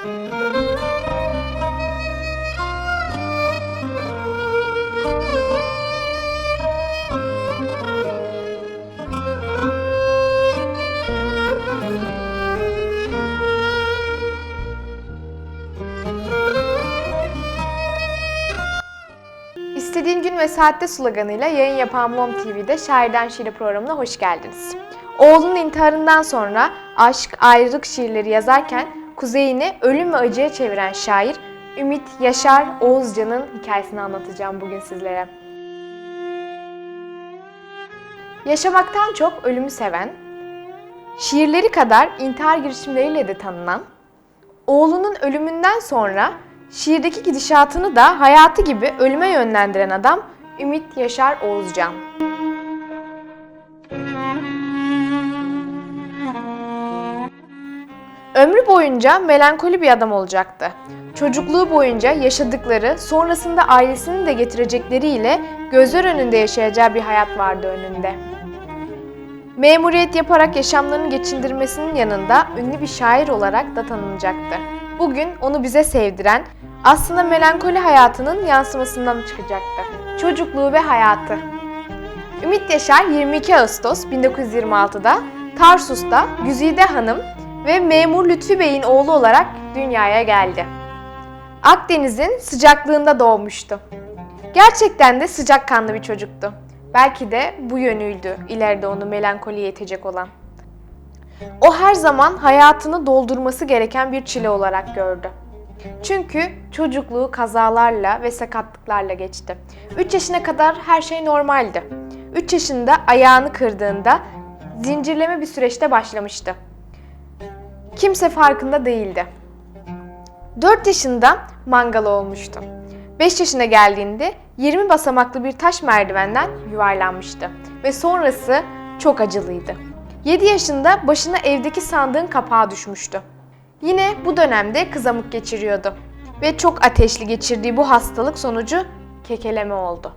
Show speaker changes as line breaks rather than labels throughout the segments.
İstediğin gün ve saatte sloganıyla yayın yapan Mom TV'de Şairden Şiire programına hoş geldiniz. Oğlunun intiharından sonra aşk, ayrılık şiirleri yazarken kuzeyini ölüm ve acıya çeviren şair Ümit Yaşar Oğuzcan'ın hikayesini anlatacağım bugün sizlere. Yaşamaktan çok ölümü seven, şiirleri kadar intihar girişimleriyle de tanınan, oğlunun ölümünden sonra şiirdeki gidişatını da hayatı gibi ölüme yönlendiren adam Ümit Yaşar Oğuzcan. Ömrü boyunca melankoli bir adam olacaktı. Çocukluğu boyunca yaşadıkları, sonrasında ailesinin de getirecekleriyle gözler önünde yaşayacağı bir hayat vardı önünde. Memuriyet yaparak yaşamlarını geçindirmesinin yanında ünlü bir şair olarak da tanınacaktı. Bugün onu bize sevdiren, aslında melankoli hayatının yansımasından çıkacaktı. Çocukluğu ve hayatı. Ümit Yaşar 22 Ağustos 1926'da Tarsus'ta Güzide Hanım ve memur Lütfi Bey'in oğlu olarak dünyaya geldi. Akdeniz'in sıcaklığında doğmuştu. Gerçekten de sıcakkanlı bir çocuktu. Belki de bu yönüydü ileride onu melankoliye itecek olan. O her zaman hayatını doldurması gereken bir çile olarak gördü. Çünkü çocukluğu kazalarla ve sakatlıklarla geçti. 3 yaşına kadar her şey normaldi. 3 yaşında ayağını kırdığında zincirleme bir süreçte başlamıştı. Kimse farkında değildi. 4 yaşında mangal olmuştu. 5 yaşına geldiğinde 20 basamaklı bir taş merdivenden yuvarlanmıştı ve sonrası çok acılıydı. 7 yaşında başına evdeki sandığın kapağı düşmüştü. Yine bu dönemde kızamık geçiriyordu ve çok ateşli geçirdiği bu hastalık sonucu kekeleme oldu.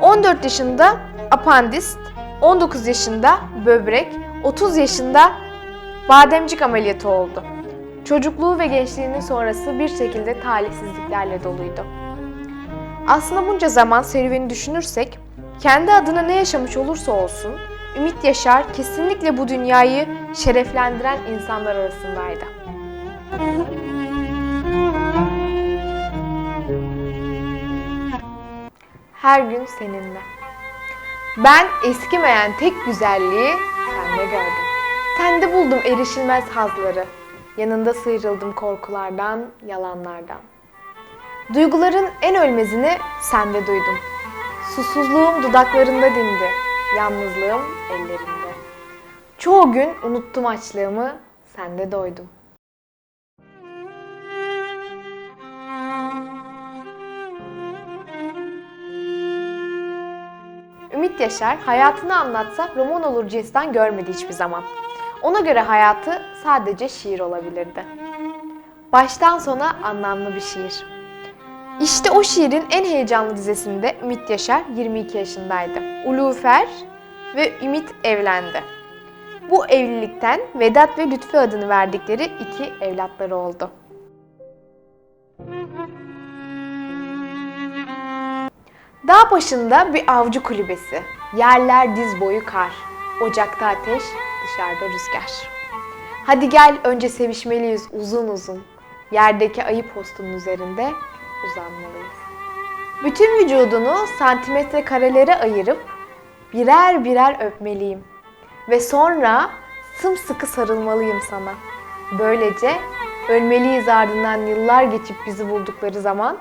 14 yaşında apandist, 19 yaşında böbrek, 30 yaşında bademcik ameliyatı oldu. Çocukluğu ve gençliğinin sonrası bir şekilde talihsizliklerle doluydu. Aslında bunca zaman serüveni düşünürsek, kendi adına ne yaşamış olursa olsun, Ümit Yaşar kesinlikle bu dünyayı şereflendiren insanlar arasındaydı. Her gün seninle. Ben eskimeyen tek güzelliği sende gördüm. Sende buldum erişilmez hazları. Yanında sıyrıldım korkulardan, yalanlardan. Duyguların en ölmezini sende duydum. Susuzluğum dudaklarında dindi, yalnızlığım ellerimde. Çoğu gün unuttum açlığımı, sende doydum. Ümit Yaşar hayatını anlatsa roman olur cinsten görmedi hiçbir zaman. Ona göre hayatı sadece şiir olabilirdi. Baştan sona anlamlı bir şiir. İşte o şiirin en heyecanlı dizesinde Ümit Yaşar 22 yaşındaydı. Ulufer ve Ümit evlendi. Bu evlilikten Vedat ve Lütfi adını verdikleri iki evlatları oldu. Dağ başında bir avcı kulübesi. Yerler diz boyu kar. Ocakta ateş, dışarıda rüzgar. Hadi gel önce sevişmeliyiz uzun uzun. Yerdeki ayı postunun üzerinde uzanmalıyız. Bütün vücudunu santimetre karelere ayırıp birer birer öpmeliyim. Ve sonra sımsıkı sarılmalıyım sana. Böylece ölmeliyiz ardından yıllar geçip bizi buldukları zaman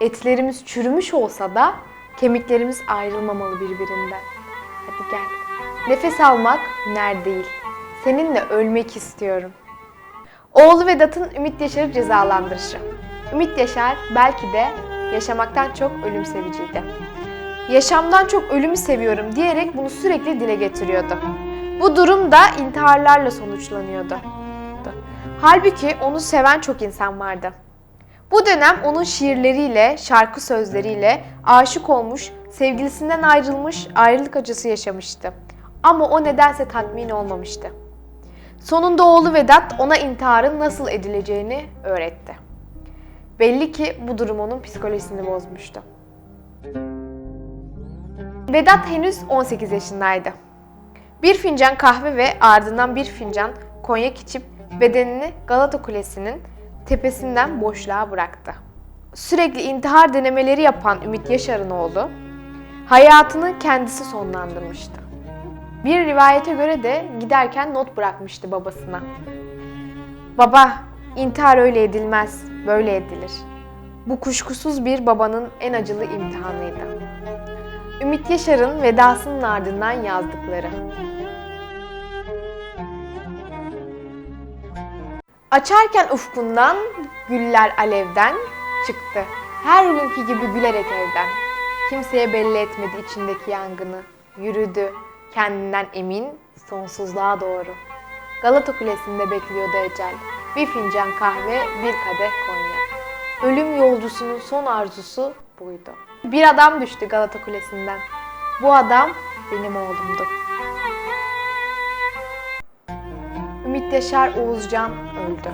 etlerimiz çürümüş olsa da kemiklerimiz ayrılmamalı birbirinden. Hadi gel. Nefes almak hüner değil. Seninle ölmek istiyorum. Oğlu Vedat'ın Ümit Yaşar'ı cezalandırışı. Ümit Yaşar belki de yaşamaktan çok ölüm seviciydi. Yaşamdan çok ölümü seviyorum diyerek bunu sürekli dile getiriyordu. Bu durum da intiharlarla sonuçlanıyordu. Halbuki onu seven çok insan vardı. Bu dönem onun şiirleriyle, şarkı sözleriyle aşık olmuş, sevgilisinden ayrılmış, ayrılık acısı yaşamıştı. Ama o nedense tatmin olmamıştı. Sonunda oğlu Vedat ona intiharın nasıl edileceğini öğretti. Belli ki bu durum onun psikolojisini bozmuştu. Vedat henüz 18 yaşındaydı. Bir fincan kahve ve ardından bir fincan konyak içip bedenini Galata Kulesi'nin tepesinden boşluğa bıraktı. Sürekli intihar denemeleri yapan Ümit Yaşar'ın oğlu hayatını kendisi sonlandırmıştı. Bir rivayete göre de giderken not bırakmıştı babasına. Baba, intihar öyle edilmez, böyle edilir. Bu kuşkusuz bir babanın en acılı imtihanıydı. Ümit Yaşar'ın vedasının ardından yazdıkları. Açarken ufkundan güller alevden çıktı. Her günkü gibi gülerek evden. Kimseye belli etmedi içindeki yangını. Yürüdü kendinden emin sonsuzluğa doğru. Galata Kulesi'nde bekliyordu ecel. Bir fincan kahve, bir kadeh konyak. Ölüm yolcusunun son arzusu buydu. Bir adam düştü Galata Kulesi'nden. Bu adam benim oğlumdu. Ümit Yaşar Oğuzcan öldü.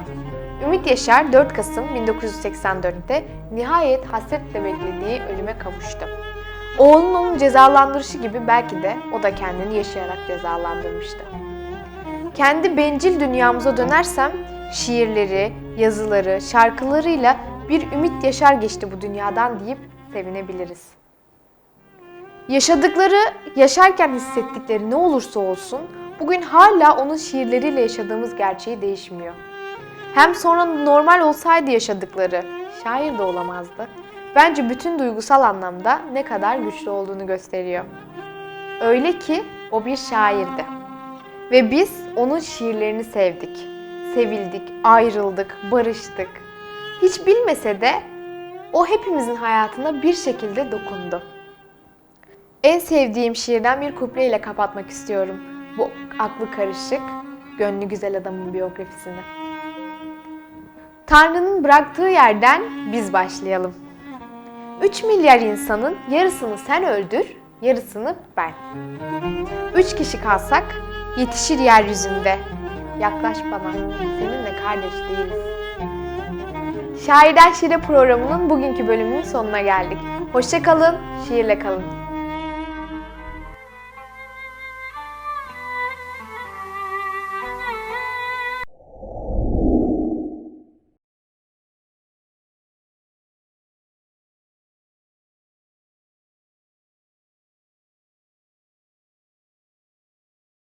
Ümit Yaşar 4 Kasım 1984'te nihayet hasretle beklediği ölüme kavuştu. Oğlunun onu cezalandırışı gibi belki de o da kendini yaşayarak cezalandırmıştı. Kendi bencil dünyamıza dönersem şiirleri, yazıları, şarkılarıyla bir Ümit Yaşar geçti bu dünyadan deyip sevinebiliriz. Yaşadıkları, yaşarken hissettikleri ne olursa olsun bugün hala onun şiirleriyle yaşadığımız gerçeği değişmiyor. Hem sonra normal olsaydı yaşadıkları, şair de olamazdı. Bence bütün duygusal anlamda ne kadar güçlü olduğunu gösteriyor. Öyle ki o bir şairdi. Ve biz onun şiirlerini sevdik. Sevildik, ayrıldık, barıştık. Hiç bilmese de o hepimizin hayatına bir şekilde dokundu. En sevdiğim şiirden bir kupleyle kapatmak istiyorum. Bu aklı karışık, gönlü güzel adamın biyografisini. Tanrı'nın bıraktığı yerden biz başlayalım. 3 milyar insanın yarısını sen öldür, yarısını ben. 3 kişi kalsak yetişir yeryüzünde. Yaklaş bana, seninle kardeş değiliz. Şairden Şiire programının bugünkü bölümünün sonuna geldik. Hoşça kalın, şiirle kalın.